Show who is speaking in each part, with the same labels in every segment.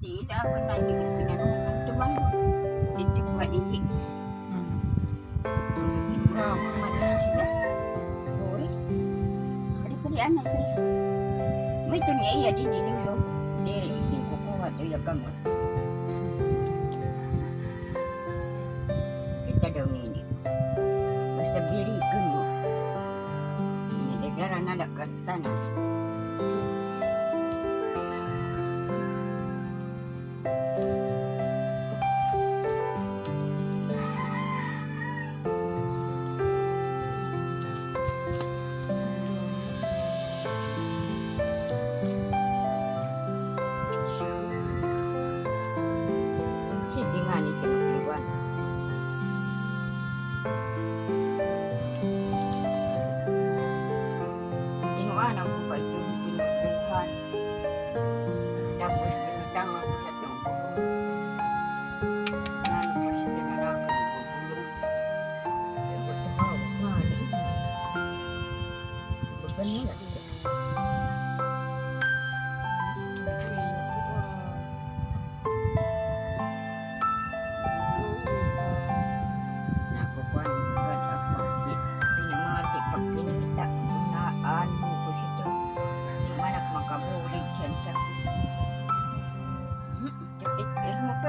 Speaker 1: Tila ako na hindi ko pinanunod. Tumano. Dito ko kalihi.
Speaker 2: Hmm.
Speaker 1: Titimura ako manin siya. Ori. Kali kali anak ito. May ito niya iya din nilulo. Dere, hindi ko kuha ito yung gamot. Kita daw nini. Basta birikan mo. Nilagara na lakanta na. Sige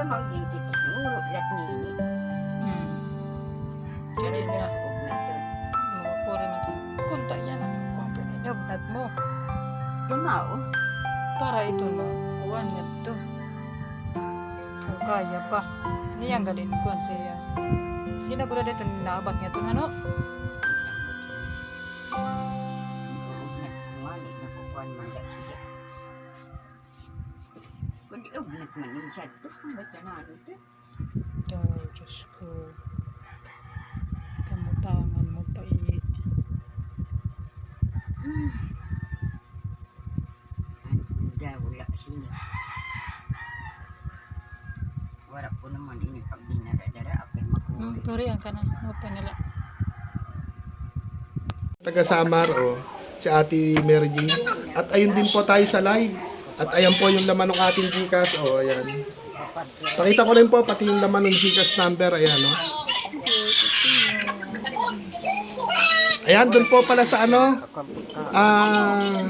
Speaker 1: Ilmo pa maging titik. Uro lahat nini.
Speaker 2: Hmm. Jadi na,
Speaker 1: Huwag na to.
Speaker 2: mapuri man to. Kunta yan ang kumpinilagnat mo.
Speaker 1: Tumao.
Speaker 2: Para ito na, kuhan niya to. Kung kaya pa. Niyang galin kuhan siya. Na na dito naabat niya to, ano?
Speaker 1: Na manin siya to. Ang bata na ano to.
Speaker 2: Ito, Diyos ko. Kamutangan mo pa i...
Speaker 1: Ano daw wala siya. Wala ko naman ini pag dinara-dara. Ako'y
Speaker 2: Hmm,
Speaker 1: makuha.
Speaker 2: Tori, ang kana. Mo pa nila.
Speaker 3: taga Samar o si Ate Mary Jane. At ayun din po tayo sa live. At ayan po yung laman ng ating Gcash. O, ayan. Pakita ko rin po pati yung laman ng Gcash number. Ayan, no? Ayan, dun po pala sa ano, ah,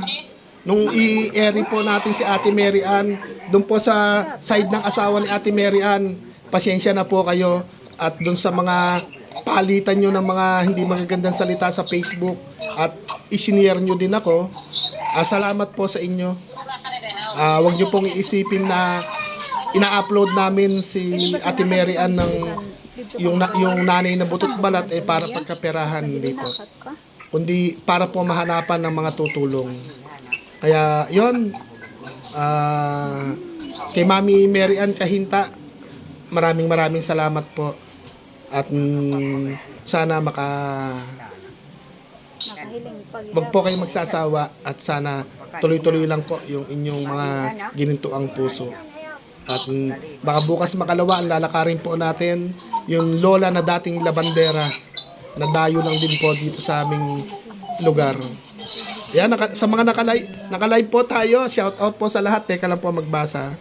Speaker 3: nung i-airy po natin si Ate Mary Ann, dun po sa side ng asawa ni Ate Mary Ann, pasensya na po kayo. At dun sa mga palitan nyo ng mga hindi magagandang salita sa Facebook at isinare nyo din ako, ah, salamat po sa inyo. Ah, wag nyo pong iisipin na ina-upload namin si Ate Mary Ann ng yung, na, yung nanay na butot balat eh para pagkaperahan po. Kundi para po mahanapan ng mga tutulong. Kaya yon ah kay Mami Mary Ann Kahinta, maraming maraming salamat po. At mm, sana maka wag po kayo magsasawa at sana tuloy-tuloy lang po yung inyong mga ginintuang puso. At baka bukas makalawa ang lalakarin po natin yung lola na dating labandera na dayo lang din po dito sa aming lugar. Yan, naka, sa mga nakalive, nakalive po tayo, shout out po sa lahat. Teka lang po magbasa.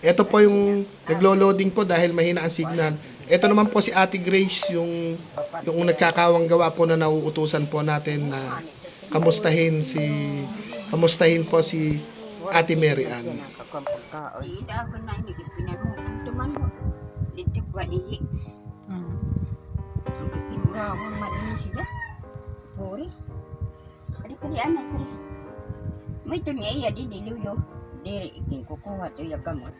Speaker 3: Ito po yung naglo-loading po dahil mahina ang signal. Ito naman po si Ate Grace, yung, yung nagkakawang gawa po na nauutusan po natin na kamustahin si kamustahin po si Ate Mary Ann.
Speaker 1: May ito niya iya din nilulo. Dere, hindi ko kuha ito yung gamot.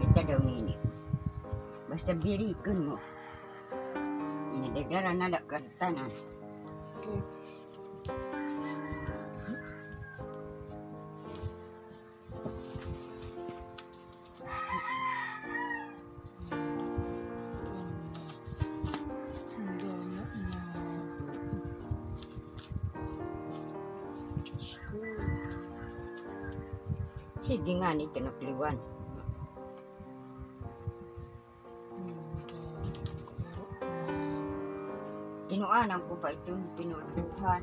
Speaker 1: Kita daw nini. Basta birikan mo. Nilagara na lakanta na.
Speaker 2: Okay.
Speaker 1: Sige nga nito nakliwan. Kinuanan ko pa itong pinuluhan.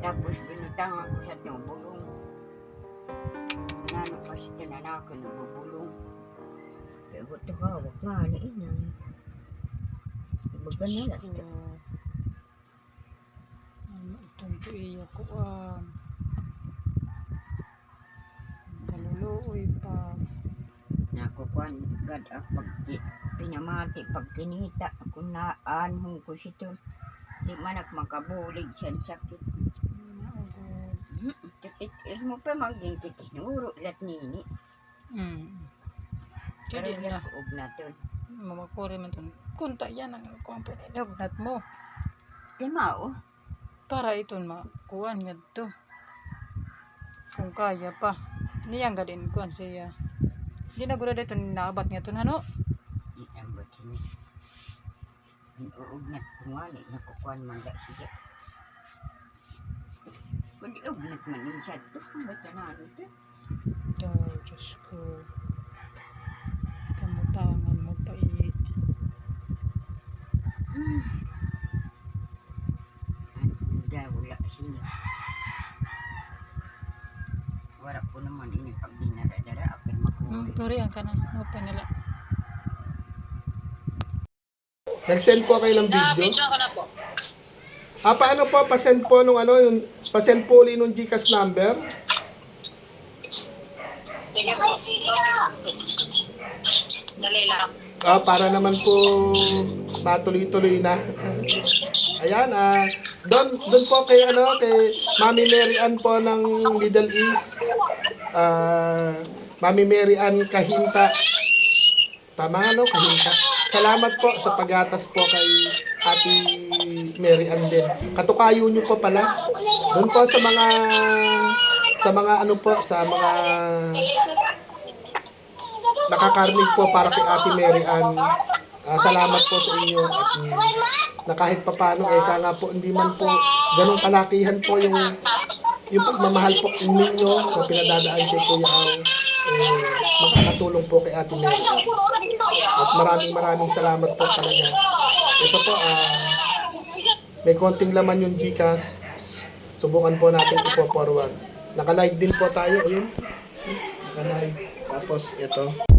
Speaker 1: Tapos binutang ako sa tiyong bulong. kasi tinanakan bubulong. Kaya ko ito hawak nga ni inang. Ibaga na lang.
Speaker 2: Ko. Ano itong tuiya ko ah. Kaluluoy pa.
Speaker 1: Nakukuhan gad ang pag pinamati pag kinita kung naanhong ko sito. Di manak makabulig siya sakit.
Speaker 2: Naugod.
Speaker 1: Titit mo pa maging titinuro lat nini.
Speaker 2: Mm.
Speaker 1: Pero
Speaker 2: Kaya na.
Speaker 1: na na to.
Speaker 2: Mamakuri man to. Kunta yan ang company. Lagnat mo.
Speaker 1: Di mao.
Speaker 2: Para iton makuha niya to. Kung kaya pa. Niyang gadin kuhan siya. Di na gula dito naabat niya to ano?
Speaker 1: Di ang batin. Inuugnat ko nga ni nakukuhan man da siya. Kung di ugnat man din siya to. Kung ba't na ano to?
Speaker 2: Ito, Diyos ko. Kamutangan mo pa i.
Speaker 1: Ano da wala siya. Wala ko naman ini pag dinara-dara akin
Speaker 2: Torian ka na. Mo pa nila.
Speaker 3: Nag-send po kayo ng video?
Speaker 4: ko na po.
Speaker 3: Ah, paano po? Pasend po nung ano, yung, pasend po ulit nung Gcash number?
Speaker 4: Sige po. Dali lang.
Speaker 3: Ah, para naman po matuloy-tuloy na. Ayan, ah, doon doon po kay ano, kay Mami Mary Ann po ng Middle East. Ah, Mami Mary Ann Kahinta. Tama no? Kahinta. Salamat po sa pagatas po kay Ate Mary Ann din. Katukayo nyo po pala. Doon po sa mga sa mga ano po, sa mga nakakarinig po para kay Ate Mary Ann. Ah, salamat po sa inyo at mm, na kahit papano eh ka nga po hindi man po ganong kalakihan po yung yung pagmamahal po ninyo na pinadadaan kay Kuya Ang eh, makakatulong po kay Ate Mary. At maraming maraming salamat po talaga. Ito po, ah, may konting laman yung Gcash. Subukan po natin ipo-forward. Naka-live din po tayo. Ayun. Naka-live. Tapos ito.